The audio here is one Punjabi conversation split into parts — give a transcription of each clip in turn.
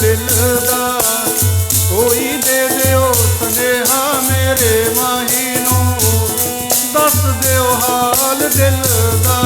ਦਿਲ ਦਾ। ਕੋਈ ਦੇ ਦਿਓ ਸੁਨੇਹਾ ਮੇਰੇ ਮਾਹੀ ਦੱਸ ਦਿਓ ਹਾਲ ਦਿਲ ਦਾ।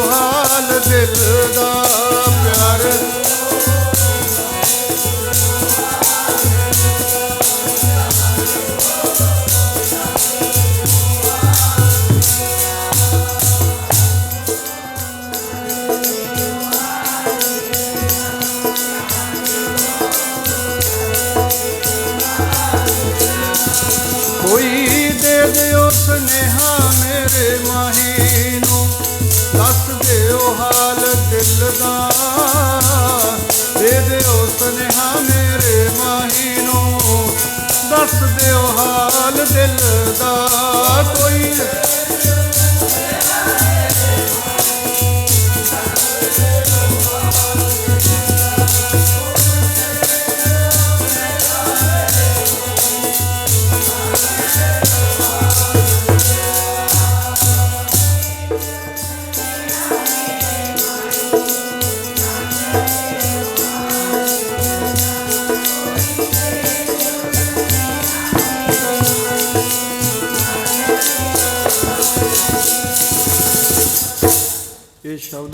ਹਾਲ ਦਿਲ ਦਾ ਪਿਆਰ। ਕੋਈ ਦੇ ਦਿਓ ਸੁਨੇਹਾ ਮੇਰੇ ਮਾਹੀ ਨੂੰ। ਦਿਲ ਦੇ ਦਿਓ ਸੁਨੇਹਾ ਮੇਰੇ ਮਾਹੀ ਨੂੰ। ਦੱਸ ਦਿਓ ਹਾਲ ਦਿਲ ਦਾ। ਕੋਈ Este é o